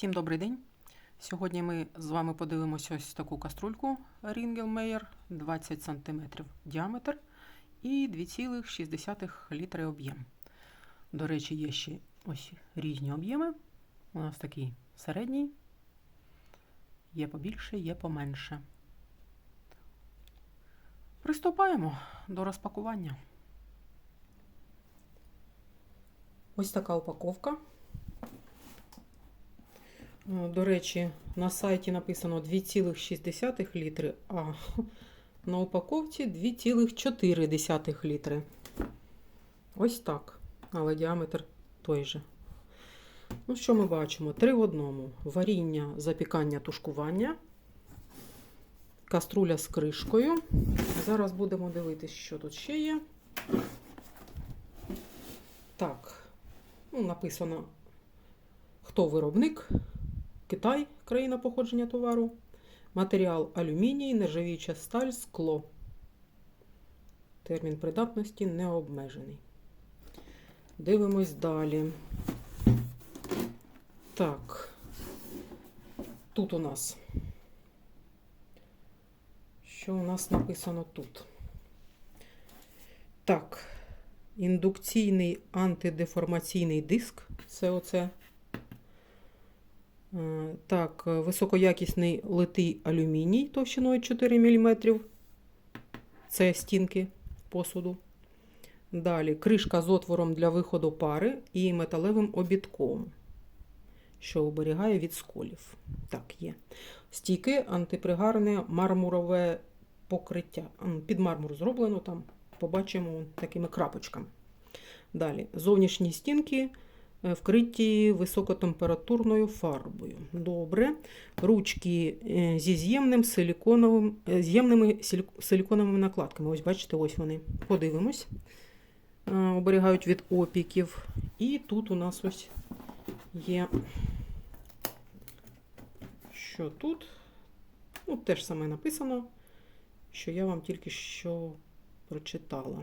Всім добрий день. Сьогодні ми з вами подивимося ось таку каструльку Ringelmeyer 20 см діаметр і 2,6 літри об'єм. До речі, є ще ось різні об'єми. У нас такий середній, є побільше, є поменше. Приступаємо до розпакування. Ось така упаковка. Е, До речі, на сайті написано 2,6 літри, а на упаковці 2,4 літри. Ось так. Але діаметр той же. Ну, що ми бачимо? Три в одному: варіння, запікання, тушкування, каструля з кришкою. Зараз будемо дивитися, що тут ще є. Так, ну, написано, хто виробник. Китай, країна походження товару. Матеріал алюміній, нержавіюча сталь, скло. Термін придатності не обмежений. Дивимось далі. Так. Тут у нас. Що у нас написано тут? Так. Індукційний антидеформаційний диск. Це оце. Е, Так, е, високоякісний литий алюміній товщиною 4 мм. Це стінки посуду. Далі кришка з отвором для виходу пари і металевим обідком, що оберігає від сколів. Так, є. Стійки, антипригарне мармурове покриття. Під мармур зроблено там, побачимо такими крапочками. Далі зовнішні стінки вкриті високотемпературною фарбою. Добре. Ручки е, зі з'ємним силіконовим, е, з'ємними силік- силіконовими накладками. Ось бачите, ось вони. Подивимось. Е, Оберігають від опіків. І тут у нас ось є. Що тут? Ну, теж саме написано, що я вам тільки що прочитала.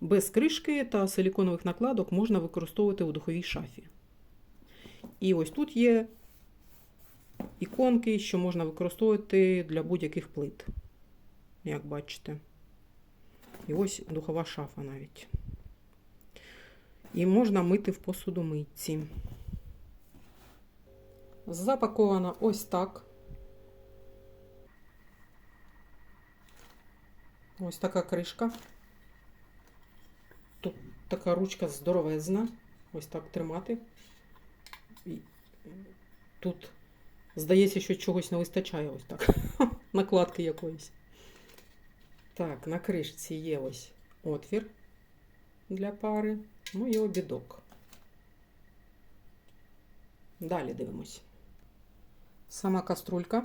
Без кришки та силіконових накладок можна використовувати у духовій шафі. І ось тут є іконки, що можна використовувати для будь-яких плит, як бачите. І ось духова шафа навіть. І можна мити в посудомийці. Запакована ось так. Ось така кришка. Тут така ручка здоровезна. Ось так тримати. І Тут, здається, що чогось не вистачає ось так. Накладки якоїсь. Так, на кришці є ось отвір для пари. Ну і обідок. Далі дивимось. Сама каструлька.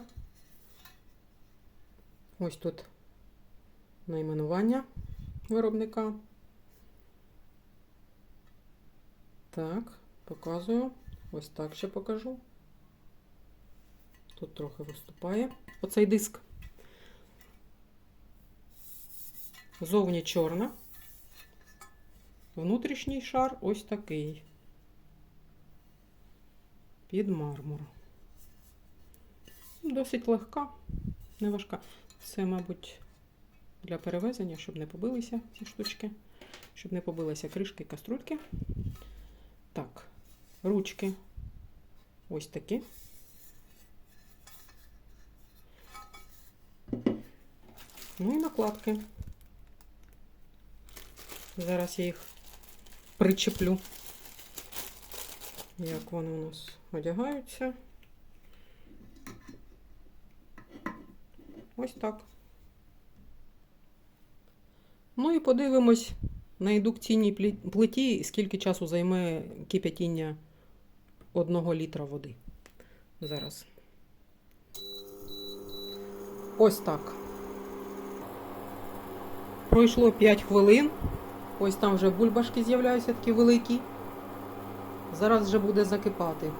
Ось тут найменування виробника. Так, показую. Ось так ще покажу. Тут трохи виступає оцей диск. Зовні чорна. Внутрішній шар ось такий. Під мармур. Досить легка, не важка. Це, мабуть, для перевезення, щоб не побилися ці штучки, щоб не побилися кришки і каструльки. Так, ручки ось такі. Ну і накладки. Зараз я їх причеплю, як вони у нас одягаються. Ось так. Ну і подивимось на індукційній плиті, скільки часу займе кип'ятіння одного літра води. Зараз. Ось так. Пройшло 5 хвилин. Ось там вже бульбашки з'являються такі великі. Зараз вже буде закипати.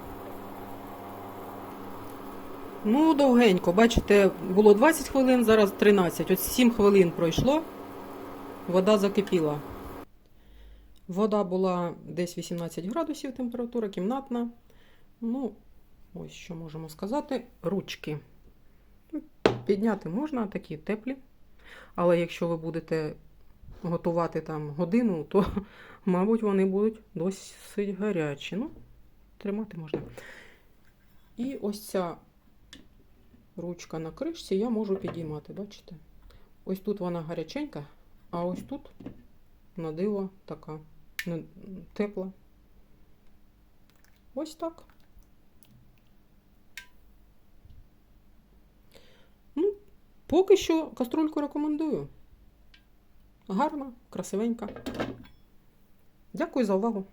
Ну, довгенько. Бачите, було 20 хвилин, зараз 13. Ось 7 хвилин пройшло. Вода закипіла. Вода була десь 18 градусів температура, кімнатна. Ну, ось що можемо сказати. Ручки. Підняти можна, такі теплі. Але якщо ви будете готувати там годину, то, мабуть, вони будуть досить гарячі. Ну, тримати можна. І ось ця ручка на кришці я можу підіймати, бачите? Ось тут вона гаряченька, а ось тут на диво така тепла. Ось так. Ну, поки що каструльку рекомендую. Гарна, красивенька. Дякую за увагу.